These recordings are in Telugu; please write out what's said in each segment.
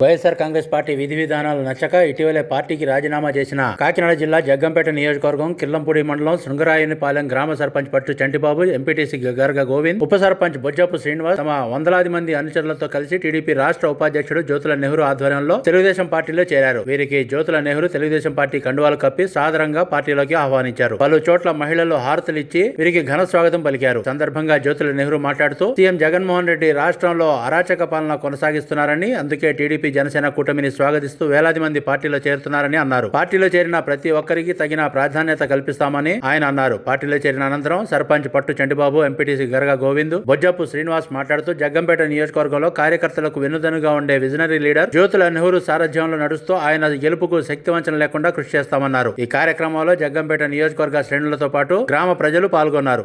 వైఎస్ఆర్ కాంగ్రెస్ పార్టీ విధి విధానాలు నచ్చక ఇటీవలే పార్టీకి రాజీనామా చేసిన కాకినాడ జిల్లా జగ్గంపేట నియోజకవర్గం కిల్లంపూడి మండలం శృంగరాయనిపాలెం గ్రామ సర్పంచ్ పట్టు చంటిబాబు ఎంపీటీసీ గర్గ గోవింద్ ఉప సర్పంచ్ బొజ్జపు శ్రీనివాస్ తమ వందలాది మంది అనుచరులతో కలిసి టీడీపీ రాష్ట్ర ఉపాధ్యక్షుడు జ్యోతుల నెహ్రూ ఆధ్వర్యంలో తెలుగుదేశం పార్టీలో చేరారు. వీరికి జ్యోతుల నెహ్రూ తెలుగుదేశం పార్టీ కండువాలు కప్పి సాదరంగా పార్టీలోకి ఆహ్వానించారు. పలు చోట్ల మహిళలు హారతులు ఇచ్చి వీరికి ఘన స్వాగతం పలికారు. సందర్భంగా జ్యోతుల నెహ్రూ మాట్లాడుతూ సీఎం జగన్మోహన్ రెడ్డి రాష్ట్రంలో అరాచక పాలన కొనసాగిస్తున్నారని అందుకే టీడీపీ జనసేన కూటమిని స్వాగతిస్తూ వేలాది మంది పార్టీలో చేరుతున్నారని అన్నారు. పార్టీలో చేరిన ప్రతి ఒక్కరికి తగిన ప్రాధాన్యత కల్పిస్తామని ఆయన అన్నారు. పార్టీలో చేరిన అనంతరం సర్పంచ్ పట్టు చంటిబాబు ఎంపీటీసీ గరగ గోవింద్ బొజ్జప్పు శ్రీనివాస్ మాట్లాడుతూ జగ్గంపేట నియోజకవర్గంలో కార్యకర్తలకు వెన్నుదనుగా ఉండే విజనరీ లీడర్ జ్యోతుల నెహ్రూ సారథ్యంలో నడుస్తూ ఆయన గెలుపుకు శక్తివంచన లేకుండా కృషి చేస్తామన్నారు. ఈ కార్యక్రమంలో జగ్గంపేట నియోజకవర్గ శ్రేణులతో పాటు గ్రామ ప్రజలు పాల్గొన్నారు.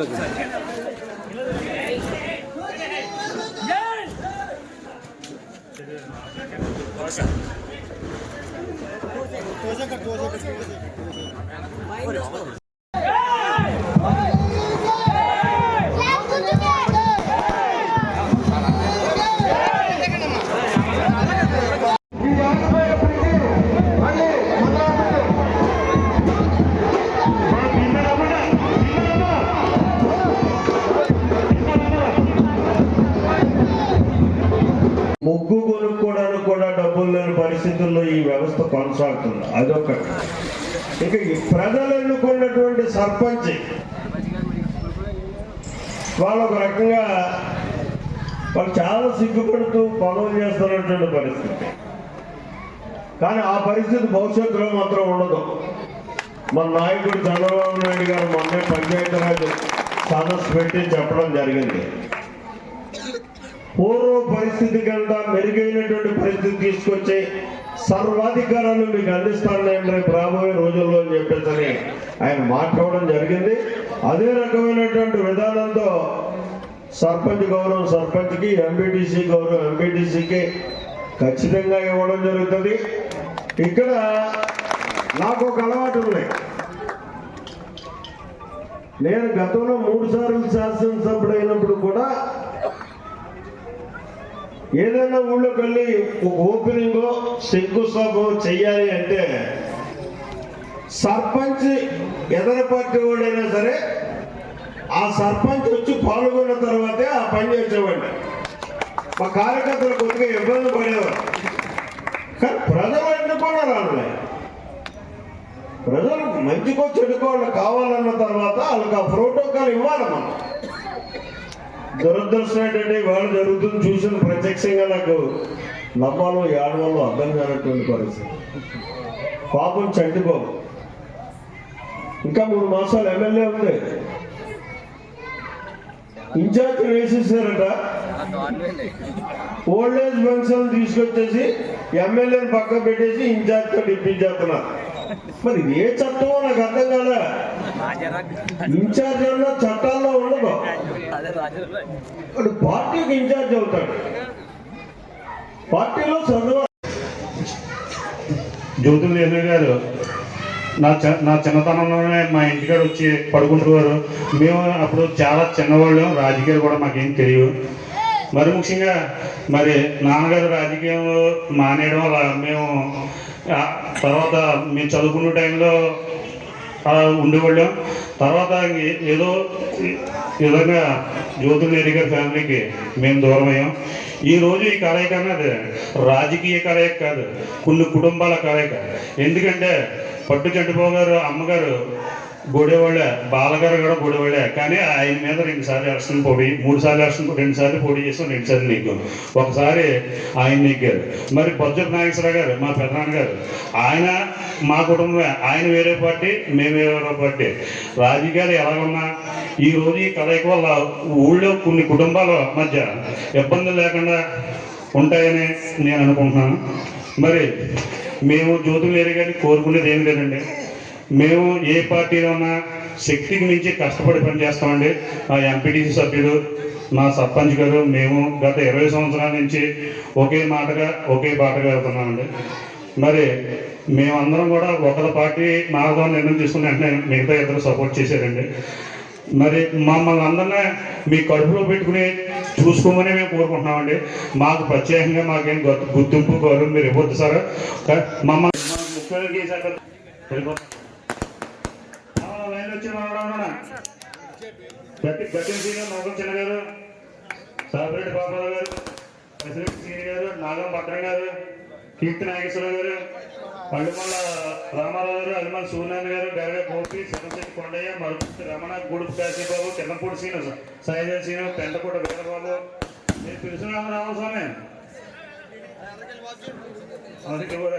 తోజక తోజక తోజక ముగ్గు కొనుక్కోవడానికి కూడా డబ్బులు లేని పరిస్థితుల్లో ఈ వ్యవస్థ కొనసాగుతుంది. అదొకటి. ఇక ఈ ప్రజలు ఎన్నుకున్నటువంటి సర్పంచ్ వాళ్ళు ఒక రకంగా వాళ్ళు చాలా సిగ్గుపడుతూ పనులు చేస్తున్నటువంటి పరిస్థితి. కానీ ఆ పరిస్థితి భవిష్యత్తులో మాత్రం ఉండదు. మన నాయకుడు చంద్రబాబు నాయుడు గారు మొన్నే పంచాయతీరాజ్ సదస్సు పెట్టి చెప్పడం జరిగింది. పూర్వ పరిస్థితి కంటే మెరుగైనటువంటి పరిస్థితి తీసుకొచ్చే సర్వాధికారాలు మీకు అందిస్తానండి రేపు రాబోయే రోజుల్లో అని చెప్పేసి ఆయన మాట్లాడడం జరిగింది. అదే రకమైనటువంటి విధానంతో సర్పంచ్ గౌరవం సర్పంచ్కి ఎంపీటీసీ గౌరవం ఎంపీటీసీకి ఖచ్చితంగా ఇవ్వడం జరుగుతుంది. ఇక్కడ నాకు ఒక అలవాటు ఉంది. నేను గతంలో మూడు సార్లు శాసనసభ్యుడు అయినప్పుడు కూడా ఏదైనా ఊళ్ళోకి వెళ్ళి ఓపెనింగ్ శంకుస్థాపన చెయ్యాలి అంటే సర్పంచ్ ఎదర పార్టీ వాడైనా సరే ఆ సర్పంచ్ వచ్చి పాల్గొన్న తర్వాతే ఆ పని చేసేవాడిని. మా కార్యకర్తలు కొద్దిగా ఇబ్బంది పడేవారు. కానీ ప్రజలు ఎన్నుకున్నారు వాళ్ళని ప్రజలు మంచికో చెడుకో వాళ్ళు కావాలన్న తర్వాత వాళ్ళకి ఆ ప్రోటోకాల్ ఇవ్వాలి మనం. దురదృష్టం ఏంటంటే జరుగుతుంది చూసిన ప్రత్యక్షంగా నాకు నమ్మాలో ఏడవాలో అర్థం కానటువంటి పరిస్థితి. పాపం చంటిబాబు. ఇంకా మూడు మాసాలు ఎమ్మెల్యే ఉంది. ఇన్ఛార్జ్ వేసేసారట. ఓల్డ్ ఏజ్ పెన్షన్ తీసుకొచ్చేసి ఎమ్మెల్యేని పక్క పెట్టేసి ఇన్ఛార్జ్తో చేస్తున్నారు. మరి ఇది ఏ చట్టమో నాకు అర్థం కాలే. ఇన్ఛార్జ్ అన్న చట్టాల్లో ఉండదు. పార్టీకి ఇన్ఛార్జ్ అవుతాడు. పార్టీలో చదువు జ్యోతుల గారు నా చి నా చిన్నతనంలోనే మా ఇంటికాడ వచ్చి పడుకుంటున్నారు మేము అప్పుడు చాలా చిన్నవాళ్ళం రాజకీయాలు కూడా మాకేం తెలియదు మరి ముఖ్యంగా మరి నాన్నగారు రాజకీయంలో మానేయడం మేము తర్వాత మేము చదువుకున్న టైంలో ఉండేవాళ్ళం. తర్వాత ఏదో విధంగా జ్యోతుల గారి ఫ్యామిలీకి. మేము దూరమయ్యాం. ఈరోజు ఈ రోజు ఈ కలయిక అన్నది రాజకీయ కలయిక కాదు కొన్ని కుటుంబాల కలయిక. ఎందుకంటే పట్టు చంటిబాబు గారు అమ్మగారు గొడవళ్ళే బాలగారు కూడా గొడవళ్ళే. కానీ ఆయన మీద రెండు సార్లు ఎలక్షన్ పోటీ మూడు సార్లు ఎలక్షన్ రెండు సార్లు పోటీ చేసాం రెండు సార్లు ఒకసారి ఆయన నెగ్గారు. మరి బొజ్జపు నాగేశ్వరరావు గారు మా పెద్దనాన్న గారు ఆయన మా కుటుంబమే. ఆయన వేరే పార్టీ మేము వేరే పార్టీ. రాజకీయాలు ఎలా ఉన్నా ఈ రోజు ఈ కలయిక వల్ల ఊళ్ళో కొన్ని కుటుంబాల మధ్య ఇబ్బందులు లేకుండా ఉంటాయని నేను అనుకుంటున్నాను. మరి మేము జ్యోతులు వేరే గారిని కోరుకునేది ఏమి లేదండి. మేము ఏ పార్టీలో ఉన్నా శక్తికి మించి కష్టపడి పనిచేస్తామండి. మా ఎంపీటీసీ సభ్యులు మా సర్పంచ్ గారు మేము గత ఇరవై సంవత్సరాల నుంచి ఒకే మాటగా ఒకే బాటగా వెళ్తున్నామండి. మరి మేమందరం కూడా ఒకరి పార్టీ మాతో నిర్ణయం తీసుకుని వెంటనే మిగతా ఇద్దరు సపోర్ట్ చేశారండి. మరి మమ్మల్ని అందరినీ మీ కడుపులో పెట్టుకుని చూసుకోమని మేము కోరుకుంటున్నామండి. మాకు ప్రత్యేకంగా మాకేం గుర్తు- గుర్తింపు గౌరవం మీరు ఇవ్వద్దు సార్. మమ్మల్ని ముఖ్యంగా చేశాక వచ్చి గట్టి గట్టి సీనియర్ చిన్న గారు సాబిరెడ్డి బాబారావు గారు ప్రెసిడెంట్ సీని గారు నాగం భద్రం గారు కీర్తి నాగేశ్వరరావు గారు అల్లుమల్ల రామారావు గారు అల్లుమల్ల సూర్యనారాయణ గారు గరగ గోపి శివశెట్టి కొండయ్య మరుపు రమణ గూడుపు కాశీబాబు కిందపూడి సీను సాయిజల్ సీను పెంటపూట వీరబాబు. మీరు పిలిచిన రామస్వామి అందుకే కూడా